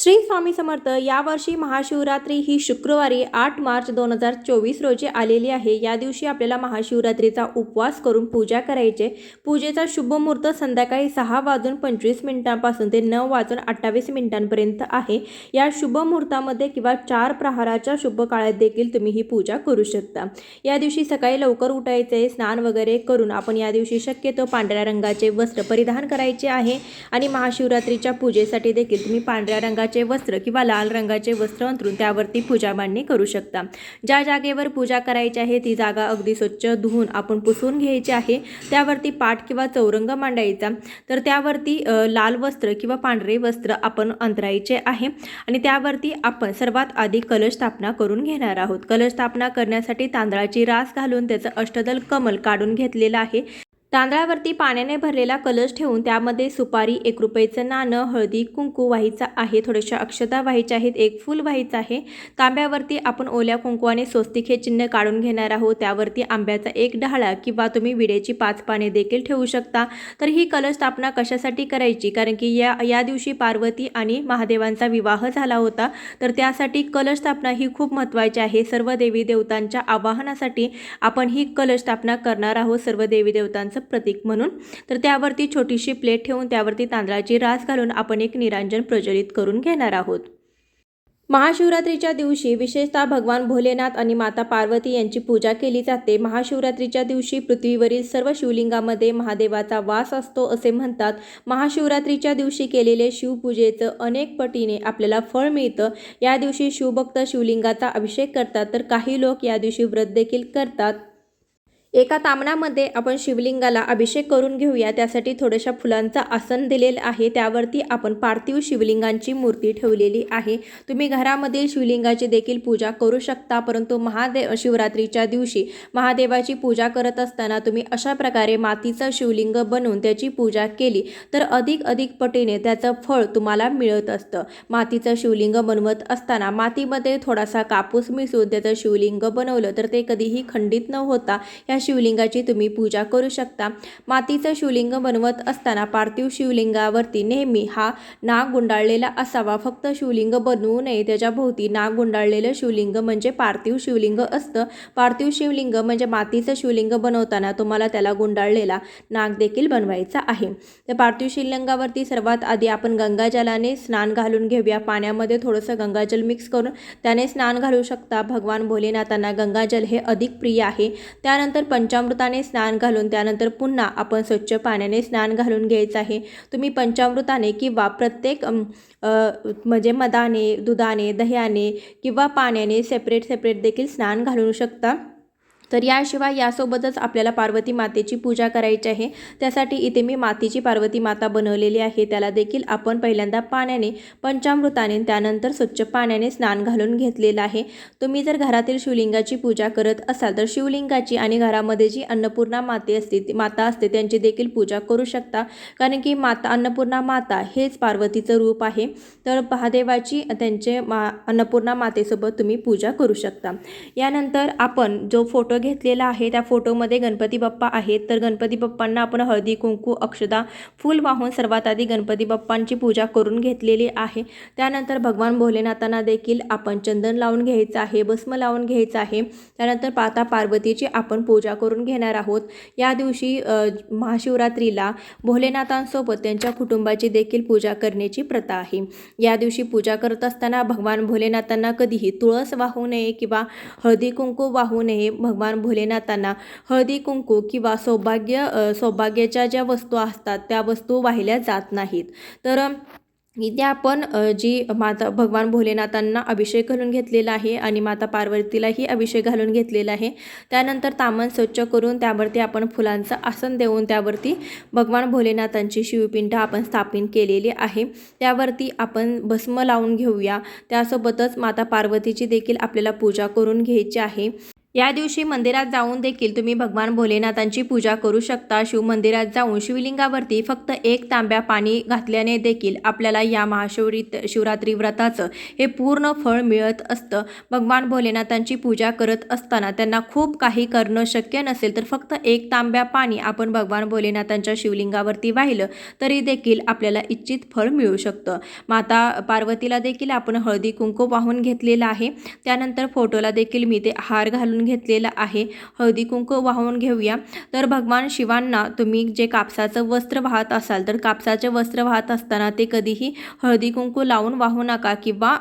श्री स्वामी समर्थ यावर्षी महाशिवरात्री ही शुक्रवारी आठ मार्च दोन हजार चोवीस रोजी आलेली आहे. या दिवशी आपल्याला महाशिवरात्रीचा उपवास करून पूजा करायचे पूजेचा शुभ मुहूर्त संध्याकाळी सहा वाजून पंचवीस मिनिटांपासून ते नऊ वाजून अठ्ठावीस मिनिटांपर्यंत आहे. या शुभ मुहूर्तामध्ये किंवा चार प्रहाराच्या शुभ काळात देखील तुम्ही ही पूजा करू शकता. या दिवशी सकाळी लवकर उठायचे स्नान वगैरे करून आपण या दिवशी शक्यतो पांढऱ्या रंगाचे वस्त्र परिधान करायचे आहे. आणि महाशिवरात्रीच्या पूजेसाठी देखील तुम्ही पांढऱ्या रंगाचे वस्त्र किंवा लाल रंगाचे वस्त्र अंतरून त्यावरती पूजा मांडणी करू शकता. ज्या जागेवर पूजा करायची आहे ती जागा अगदी स्वच्छ धुवून आपण पुसून घ्यायची आहे. त्यावरती पाठ किंवा चौरंग मांडायचा. तर त्यावरती लाल वस्त्र किंवा पांढरे वस्त्र आपण अंतरायचे आहे. आणि त्यावरती आपण सर्वात आधी कलश स्थापना करून घेणार आहोत. कलश स्थापना करण्यासाठी तांदळाची रास घालून त्याचं अष्टदल कमल काढून घेतलेलं आहे. तांदळावरती पाण्याने भरलेला कलश ठेवून त्यामध्ये सुपारी एक रुपयेचं नाणं हळदी कुंकू व्हायचं आहे. थोड्याशा अक्षता व्हायच्या आहेत. एक फूल व्हायचं आहे. तांब्यावरती आपण ओल्या कुंकवाने स्वस्तिक हे चिन्ह काढून घेणार आहोत. त्यावरती आंब्याचा एक डहाळा किंवा तुम्ही विड्याची पाच पाने देखील ठेवू शकता. तर ही कलश स्थापना कशासाठी करायची? कारण की या या दिवशी पार्वती आणि महादेवांचा विवाह झाला होता. तर त्यासाठी कलश स्थापना ही खूप महत्त्वाची आहे. सर्व देवी देवतांच्या आवाहनासाठी आपण ही कलश स्थापना करणार आहोत. सर्व देवी देवतांचं प्रतीक म्हणून. तर त्यावरती छोटीशी प्लेट ठेवून त्यावरती तांदळाची रास घालून आपण एक निरांजन प्रज्वलित करून घेणार आहोत. महाशिवरात्रीच्या दिवशी विशेषतः भगवान भोलेनाथ आणि माता पार्वती यांची पूजा केली जाते. महाशिवरात्रीच्या दिवशी पृथ्वीवरील सर्व शिवलिंगामध्ये महादेवाचा वास असतो असे म्हणतात. महाशिवरात्रीच्या दिवशी केलेले शिवपूजेचं अनेक पटीने आपल्याला फळ मिळतं. या दिवशी शिवभक्त शिवलिंगाचा अभिषेक करतात. तर काही लोक या दिवशी व्रत देखील करतात. एका तामणामध्ये आपण शिवलिंगाला अभिषेक करून घेऊया. त्यासाठी थोड्याशा फुलांचा आसन दिलेलं आहे. त्यावरती आपण पार्थिव शिवलिंगांची मूर्ती ठेवलेली आहे. तुम्ही घरामधील शिवलिंगाची देखील पूजा करू शकता परंतु महादेव शिवरात्रीच्या दिवशी महादेवाची पूजा करत असताना तुम्ही अशा प्रकारे मातीचं शिवलिंग बनवून त्याची पूजा केली तर अधिक अधिक पटीने त्याचं फळ तुम्हाला मिळत असतं. मातीचं शिवलिंग बनवत असताना मातीमध्ये थोडासा कापूस मिसळून त्याचं शिवलिंग बनवलं तर ते कधीही खंडित न होता या शिवलिंगाची तुम्ही पूजा करू शकता. मातीचं शिवलिंग बनवत असताना पार्थिव शिवलिंगावरती नेहमी हा नाग गुंडाळलेला असावा. फक्त शिवलिंग बनवू नये त्याच्या भोवती नाग गुंडाळलेलं शिवलिंग म्हणजे पार्थिव शिवलिंग असतं. पार्थिव शिवलिंग म्हणजे मातीचं शिवलिंग बनवताना तुम्हाला त्याला गुंडाळलेला नाग देखील बनवायचा आहे. तर पार्थिव शिवलिंगावरती सर्वात आधी आपण गंगाजलाने स्नान घालून घेऊया. पाण्यामध्ये थोडंसं गंगाजल मिक्स करून त्याने स्नान घालू शकता. भगवान भोलेनाथांना गंगाजल हे अधिक प्रिय आहे. त्यानंतर पंचामृताने स्नान घालून त्यानंतर पुन्हा आपण स्वच्छ पाण्याने स्नान घालून घ्यायचं आहे. तुम्ही पंचामृताने किंवा प्रत्येक म्हणजे मधाने दुधाने दह्याने किंवा पाण्याने सेपरेट सेपरेट देखील स्नान घालू शकता. तर याशिवाय यासोबतच आपल्याला पार्वती मातेची पूजा करायची आहे. त्यासाठी इथे मी मातीची पार्वती माता बनवलेली आहे. त्याला देखील आपण पहिल्यांदा पाण्याने पंचामृताने त्यानंतर स्वच्छ पाण्याने स्नान घालून घेतलेलं आहे. तुम्ही जर घरातील शिवलिंगाची पूजा करत असाल तर शिवलिंगाची आणि घरामध्ये जी अन्नपूर्णा माते असते ती माता असते त्यांची देखील पूजा करू शकता. कारण की माता अन्नपूर्णा माता हेच पार्वतीचं रूप आहे. तर महादेवाची त्यांचे मा अन्नपूर्णा मातेसोबत तुम्ही पूजा करू शकता. यानंतर आपण जो फोटो घेतलेला आहे. त्या फोटोमध्ये गणपती बाप्पा आहेत. तर गणपती बाप्पांना आपण हळदी कुंकू अक्षदा फूल वाहून सर्वात आधी गणपती बाप्पांची पूजा करून घेतलेली आहे. त्यानंतर भगवान भोलेनाथांना देखील आपण चंदन लावून घ्यायचं आहे भस्म लावून घ्यायचं आहे. त्यानंतर पाता पार्वतीची आपण पूजा करून घेणार आहोत. या दिवशी महाशिवरात्रीला भोलेनाथांसोबत त्यांच्या कुटुंबाची देखील पूजा करण्याची प्रथा आहे. या दिवशी पूजा करत असताना भगवान भोलेनाथांना कधीही तुळस वाहू नये किंवा हळदी कुंकू वाहू नये. भगवान भोलेनाथांना हळदी कुंकू किंवा सौभाग्य सौभाग्याच्या ज्या वस्तू असतात त्या वस्तू वाहिल्या जात नाहीत. तर इथे आपण जी माता भगवान भोलेनाथांना अभिषेक घालून घेतलेला आहे आणि माता पार्वतीलाही अभिषेक घालून घेतलेला आहे त्यानंतर तामण स्वच्छ करून त्यावरती आपण फुलांचं आसन देऊन त्यावरती भगवान भोलेनाथांची शिवपिंड आपण स्थापित केलेली आहे. त्यावरती आपण भस्म लावून घेऊया. त्यासोबतच माता पार्वतीची देखील आपल्याला पूजा करून घ्यायची आहे. या दिवशी मंदिरात जाऊन देखील तुम्ही भगवान भोलेनाथांची पूजा करू शकता. शिवमंदिरात जाऊन शिवलिंगावरती फक्त एक तांब्या पाणी घातल्याने देखील आपल्याला या महाशिवरी शिवरात्री व्रताचं हे पूर्ण फळ मिळत असतं. भगवान भोलेनाथांची पूजा करत असताना त्यांना खूप काही करणं शक्य नसेल तर फक्त एक तांब्या पाणी आपण भगवान भोलेनाथांच्या शिवलिंगावरती वाहिलं तरी देखील आपल्याला इच्छित फळ मिळू शकतं. माता पार्वतीला देखील आपण हळदी कुंकू वाहून घेतलेलं आहे. त्यानंतर फोटोला देखील मी ते हार घालून घेतलेलं आहे. हळदी कुंकू वाहून घेऊया. तर भगवान शिवांना तुम्ही जे कापसाचं वस्त्र वाहत असाल तर कापसाचे वस्त्र वाहत असताना ते कधीही हळदी कुंकू लावून वाहू नका किंवा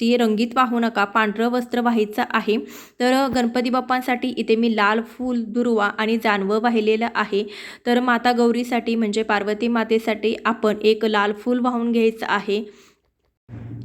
ती रंगीत वाहू नका. पांढरं वस्त्र वाहायचं आहे. तर गणपती बाप्पांसाठी इथे मी लाल फूल दुर्वा आणि जानवं वाहिलेलं आहे. तर माता गौरीसाठी म्हणजे पार्वती मातेसाठी आपण एक लाल फूल वाहून घ्यायचं आहे.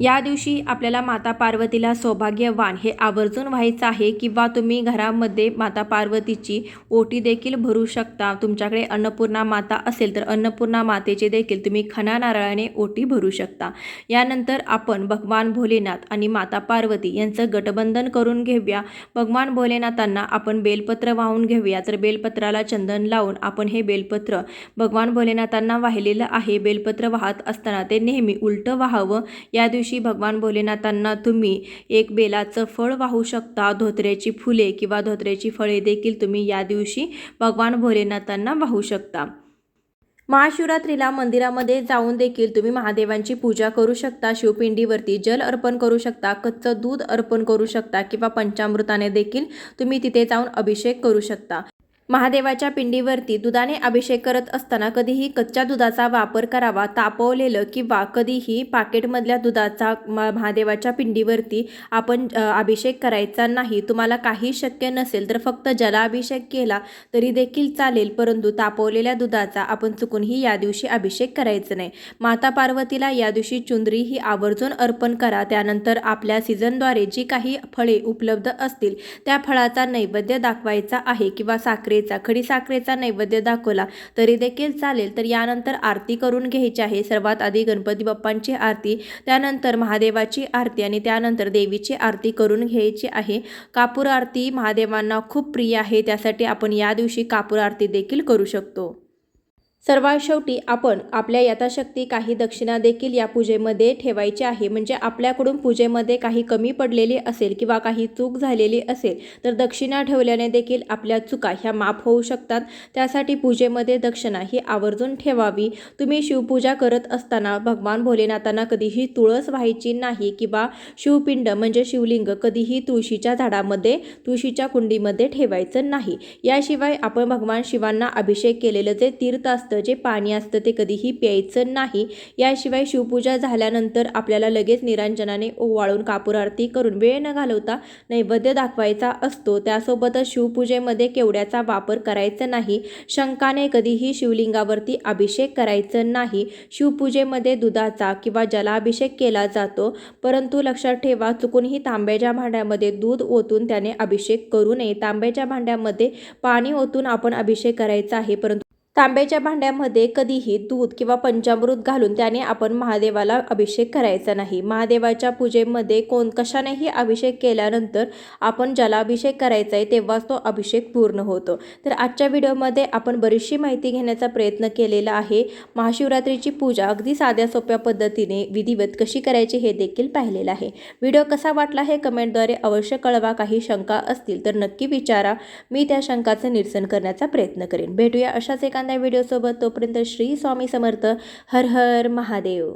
या दिवशी आपल्याला माता पार्वतीला सौभाग्यवान हे आवर्जून व्हायचं आहे किंवा तुम्ही घरामध्ये माता पार्वतीची ओटी देखील भरू शकता. तुमच्याकडे अन्नपूर्णा माता असेल तर अन्नपूर्णा मातेचे देखील तुम्ही खना नारळाने ओटी भरू शकता. यानंतर आपण भगवान भोलेनाथ आणि माता पार्वती यांचं गटबंधन करून घेऊया. भगवान भोलेनाथांना आपण बेलपत्र वाहून घेऊया. तर बेलपत्राला चंदन लावून आपण हे बेलपत्र भगवान भोलेनाथांना वाहिलेलं आहे. बेलपत्र वाहत असताना ते नेहमी उलटं वाहावं. या दिवशी भगवान भोलेनाथांना तुम्ही एक बेलाचं फळ वाहू शकता. धोत्र्याची फुले किंवा धोत्र्याची फळे देखील तुम्ही या दिवशी भगवान भोलेनाथांना वाहू शकता. महाशिवरात्रीला मंदिरामध्ये जाऊन देखील तुम्ही महादेवांची पूजा करू शकता. शिवपिंडीवरती जल अर्पण करू शकता कच्चं दूध अर्पण करू शकता किंवा पंचामृताने देखील तुम्ही तिथे जाऊन अभिषेक करू शकता. महादेवाच्या पिंडीवरती दुधाने अभिषेक करत असताना कधीही कच्च्या दुधाचा वापर करावा तापवलेलं किंवा कधीही पाकेटमधल्या दुधाचा म- महादेवाच्या पिंडीवरती आपण अभिषेक करायचा नाही. तुम्हाला काही शक्य नसेल तर फक्त जलाभिषेक केला तरी देखील चालेल परंतु तापवलेल्या दुधाचा आपण चुकूनही या दिवशी अभिषेक करायचं नाही. माता पार्वतीला या दिवशी चुंदरी ही आवर्जून अर्पण करा. त्यानंतर आपल्या सीझनद्वारे जी काही फळे उपलब्ध असतील त्या फळाचा नैवेद्य दाखवायचा आहे किंवा साखरे साखरेचा खडी साखरेचा नैवेद्य दाखवला तरी देखील चालेल. तर यानंतर आरती करून घ्यायची आहे. सर्वात आधी गणपती बाप्पांची आरती त्यानंतर महादेवाची आरती आणि त्यानंतर देवीची आरती करून घ्यायची आहे. कापूर आरती महादेवांना खूप प्रिय आहे. त्यासाठी आपण या दिवशी कापूर आरती देखील करू शकतो. सर्वात शेवटी आपण आपल्या यथाशक्ती काही दक्षिणा देखील या पूजेमध्ये ठेवायची आहे. म्हणजे आपल्याकडून पूजेमध्ये काही कमी पडलेली असेल किंवा काही चूक झालेली असेल तर दक्षिणा ठेवल्याने देखील आपल्या चुका ह्या माफ होऊ शकतात. त्यासाठी पूजेमध्ये दक्षिणा ही आवर्जून ठेवावी. तुम्ही शिवपूजा करत असताना भगवान भोलेनाथांना कधीही तुळस व्हायची नाही किंवा शिवपिंड म्हणजे शिवलिंग कधीही तुळशीच्या झाडामध्ये तुळशीच्या कुंडीमध्ये ठेवायचं नाही. याशिवाय आपण भगवान शिवांना अभिषेक केलेलं जे तीर्थ असतं जे पाणी असतं ते कधीही प्यायचं नाही. याशिवाय शिवपूजा झाल्यानंतर आपल्याला लगेच निरांजनाने ओवाळून कापूर आरती करून वेळ न घालवता नैवेद्य दाखवायचा असतो. त्यासोबतच शिवपूजेमध्ये केवड्याचा वापर करायचा नाही. शंकाने कधीही शिवलिंगावरती अभिषेक करायचं नाही. शिवपूजेमध्ये दुधाचा किंवा जलाभिषेक केला जातो. परंतु लक्षात ठेवा चुकूनही तांब्याच्या भांड्यामध्ये दूध ओतून त्याने अभिषेक करू नये. तांब्याच्या भांड्यामध्ये पाणी ओतून आपण अभिषेक करायचा आहे परंतु तांब्याच्या भांड्यामध्ये कधीही दूध किंवा पंचामृत घालून त्याने आपण महादेवाला अभिषेक करायचा नाही. महादेवाच्या पूजेमध्ये कोण कशानेही अभिषेक केल्यानंतर आपण ज्याला अभिषेक करायचा आहे तेव्हाच तो अभिषेक पूर्ण होतो. तर आजच्या व्हिडिओमध्ये आपण बरीचशी माहिती घेण्याचा प्रयत्न केलेला आहे. महाशिवरात्रीची पूजा अगदी साध्या सोप्या पद्धतीने विधिवत कशी करायची हे देखील पाहिलेलं आहे. व्हिडिओ कसा वाटला हे कमेंटद्वारे अवश्य कळवा. काही शंका असतील तर नक्की विचारा. मी त्या शंकाचं निरसन करण्याचा प्रयत्न करेन. भेटूया अशाच एखाद्या व्हिडिओसोबत तोपर्यंत श्री स्वामी समर्थ हर हर महादेव.